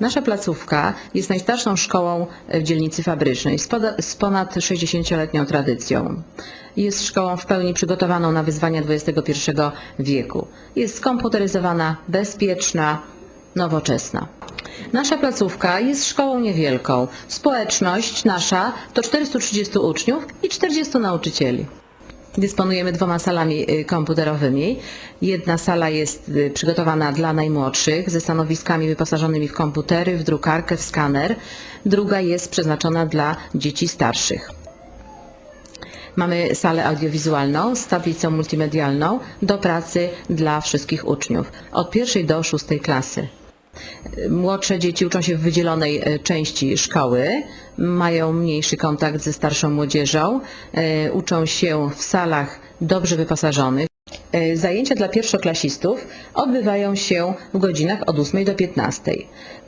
Nasza placówka jest najstarszą szkołą w dzielnicy fabrycznej z ponad 60-letnią tradycją. Jest szkołą w pełni przygotowaną na wyzwania XXI wieku. Jest skomputeryzowana, bezpieczna, nowoczesna. Nasza placówka jest szkołą niewielką. Społeczność nasza to 430 uczniów i 40 nauczycieli. Dysponujemy dwoma salami y, komputerowymi. Jedna sala jest y, przygotowana dla najmłodszych ze stanowiskami wyposażonymi w komputery, w drukarkę, w skaner. Druga jest przeznaczona dla dzieci starszych. Mamy salę audiowizualną z tablicą multimedialną do pracy dla wszystkich uczniów od pierwszej do szóstej klasy. Młodsze dzieci uczą się w wydzielonej e, części szkoły, mają mniejszy kontakt ze starszą młodzieżą, e, uczą się w salach dobrze wyposażonych. E, Zajęcia dla pierwszoklasistów odbywają się w godzinach od 8 do 15.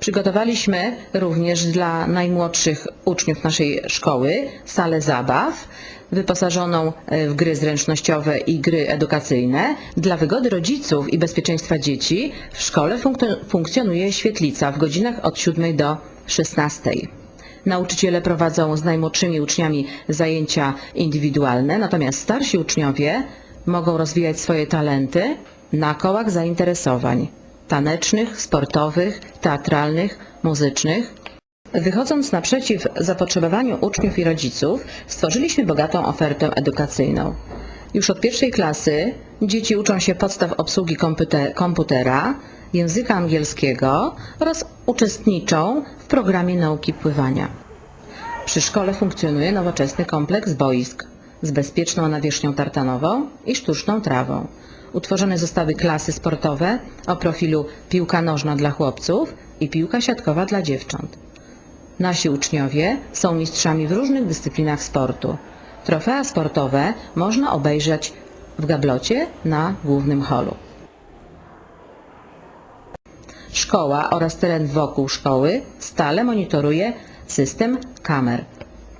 Przygotowaliśmy również dla najmłodszych uczniów naszej szkoły salę zabaw wyposażoną e, w gry zręcznościowe i gry edukacyjne. Dla wygody rodziców i bezpieczeństwa dzieci w szkole funkcjo- funkcjonuje świetlica w godzinach od 7 do 16. Nauczyciele prowadzą z najmłodszymi uczniami zajęcia indywidualne, natomiast starsi uczniowie mogą rozwijać swoje talenty na kołach zainteresowań tanecznych, sportowych, teatralnych, muzycznych. Wychodząc naprzeciw zapotrzebowaniu uczniów i rodziców, stworzyliśmy bogatą ofertę edukacyjną. Już od pierwszej klasy dzieci uczą się podstaw obsługi kompute- komputera, języka angielskiego oraz uczestniczą w programie nauki pływania. Przy szkole funkcjonuje nowoczesny kompleks boisk z bezpieczną nawierzchnią tartanową i sztuczną trawą. Utworzone zostały klasy sportowe o profilu piłka nożna dla chłopców i piłka siatkowa dla dziewcząt. Nasi uczniowie są mistrzami w różnych dyscyplinach sportu. Trofea sportowe można obejrzeć w gablocie na głównym holu. Szkoła oraz teren wokół szkoły stale monitoruje system kamer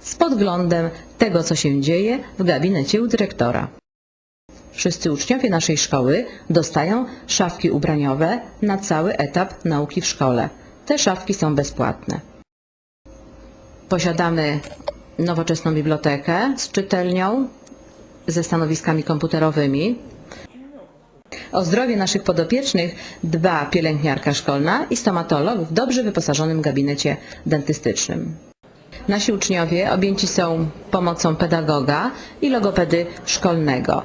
z podglądem tego, co się dzieje w gabinecie u dyrektora. Wszyscy uczniowie naszej szkoły dostają szafki ubraniowe na cały etap nauki w szkole. Te szafki są bezpłatne. Posiadamy nowoczesną bibliotekę z czytelnią, ze stanowiskami komputerowymi. O zdrowie naszych podopiecznych dba pielęgniarka szkolna i stomatolog w dobrze wyposażonym gabinecie dentystycznym. Nasi uczniowie objęci są pomocą pedagoga i logopedy szkolnego.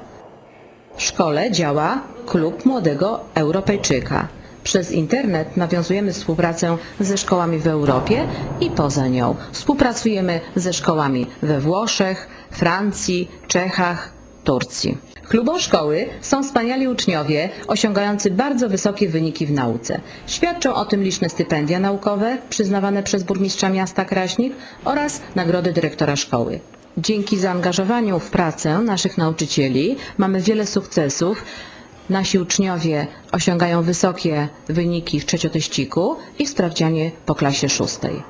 W szkole działa Klub Młodego Europejczyka. Przez internet nawiązujemy współpracę ze szkołami w Europie i poza nią. Współpracujemy ze szkołami we Włoszech, Francji, Czechach, Turcji. Klubą szkoły są wspaniali uczniowie osiągający bardzo wysokie wyniki w nauce. Świadczą o tym liczne stypendia naukowe przyznawane przez burmistrza miasta Kraśnik oraz nagrody dyrektora szkoły. Dzięki zaangażowaniu w pracę naszych nauczycieli mamy wiele sukcesów. Nasi uczniowie osiągają wysokie wyniki w trzecioteściku i w sprawdzianie po klasie szóstej.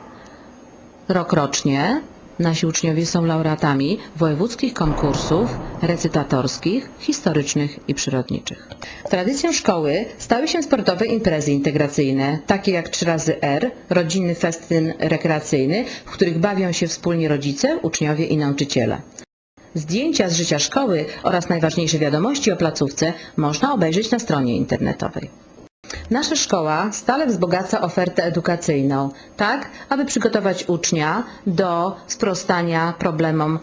Rokrocznie nasi uczniowie są laureatami wojewódzkich konkursów recytatorskich, historycznych i przyrodniczych. Tradycją szkoły stały się sportowe imprezy integracyjne, takie jak 3 razy R, rodzinny festyn rekreacyjny, w których bawią się wspólnie rodzice, uczniowie i nauczyciele. Zdjęcia z życia szkoły oraz najważniejsze wiadomości o placówce można obejrzeć na stronie internetowej. Nasza szkoła stale wzbogaca ofertę edukacyjną, tak aby przygotować ucznia do sprostania problemom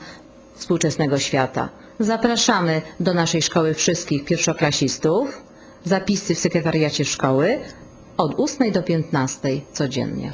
współczesnego świata. Zapraszamy do naszej szkoły wszystkich pierwszoklasistów. Zapisy w sekretariacie szkoły od 8 do 15 codziennie.